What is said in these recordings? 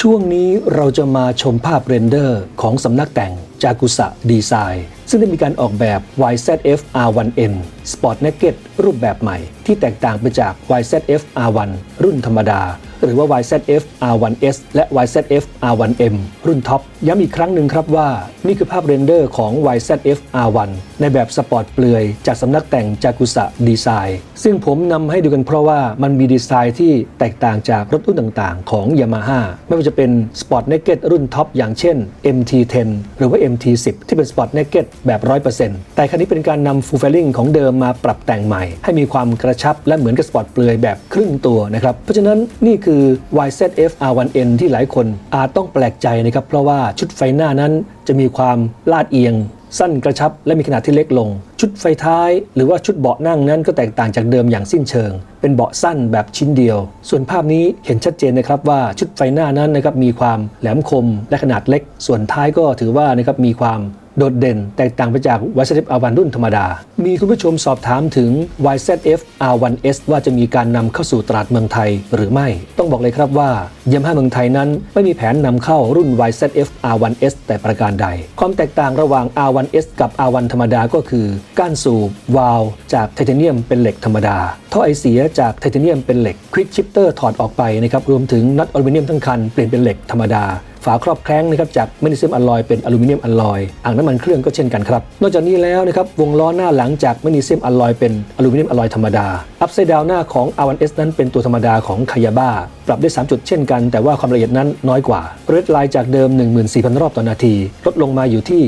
ช่วงนี้เราจะมาชมภาพเรนเดอร์ของสำนักแต่ง จากุสะดีไซน์ซึ่งได้มีการออกแบบ YZF R1N Sport Naked รูปแบบใหม่ ที่แตกต่างไปจาก YZF R1 รุ่นธรรมดา หรือว่า YZF R1S และ YZF R1M รุ่นท็อป ย้ำอีกครั้งหนึ่งครับว่า นี่คือภาพเรนเดอร์ของ YZF R1 ในแบบสปอร์ตเปลือย จากสำนักแต่งจากุสะดีไซน์ซึ่งผมนำให้ดูกันเพราะว่ามันมีดีไซน์ที่แตกต่างจากรถรุ่นต่างๆ ของ Yamaha ไม่ว่าจะเป็น Sport Naked รุ่นท็อปอย่างเช่น MT10 หรือว่า MT10 ที่เป็น Spot Naked แบบ 100%แต่คันนี้เป็นการนำ Full Fairing ของเดิมมาปรับแต่งใหม่ ให้มีความกระชับและเหมือนกับสปอตเปลือยแบบครึ่งตัวนะครับ เพราะฉะนั้นนี่คือ YZF R1N ที่หลายคนอาจต้องแปลกใจนะครับ เพราะว่าชุดไฟหน้านั้นจะมีความลาดเอียง สั้นกระชับและมีขนาดที่เล็กลง ชุดไฟท้าย หรือว่าชุดเบาะนั่งนั้นก็แตกต่างจากเดิมอย่างสิ้นเชิง เป็นเบาะสั้นแบบชิ้นเดียว ส่วนภาพนี้เห็นชัดเจนนะครับว่าชุดไฟหน้านั้นนะครับมีความแหลมคมและขนาดเล็ก ส่วนท้ายก็ถือว่านะครับมีความ โดดเด่น แตกต่างไปจาก YZF R1 รุ่นธรรมดา มีคุณผู้ชมสอบถามถึง YZF R1S ว่าจะมีการนำเข้าสู่ตลาดเมืองไทยหรือไม่ ต้องบอกเลยครับว่า Yamaha เมืองไทยนั้น ไม่มีแผนนำเข้ารุ่น YZF R1S แต่ประการใด ความแตกต่างระหว่าง R1S กับ R1 ธรรมดาก็คือ ก้านสูบวาล์วจากไทเทเนียมเป็นเหล็กธรรมดา ท่อไอเสียจากไทเทเนียมเป็นเหล็กควิกชิปเตอร์ถอดออกไปนะครับรวมถึงน็อตอลูมิเนียมทั้งคันเปลี่ยนเป็นเหล็กธรรมดา ฝาครอบแข้งนะครับจากแมกนีเซียมอลลอยเป็นอลูมิเนียมอลลอยอ่างน้ำมันเครื่องก็เช่นกันครับ นอกจากนี้แล้วนะครับวงล้อหน้าหลังจากแมกนีเซียมอลลอยเป็นอลูมิเนียมอลลอยธรรมดา อัพไซด์ดาวหน้าของ R1S นั้นเป็นตัวธรรมดาของคายาบ้าปรับได้ 3 จุดเช่นกัน แต่ว่าความละเอียดนั้นน้อยกว่าเรดไลน์จากเดิม 14,000 รอบต่อนาที ลดลงมาอยู่ที่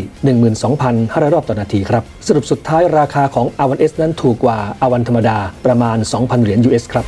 12,500 รอบต่อนาทีครับ สรุปสุดท้ายราคาของ R1S นั้นถูกกว่า R1 ธรรมดาประมาณ 2,000 เหรียญ US ครับ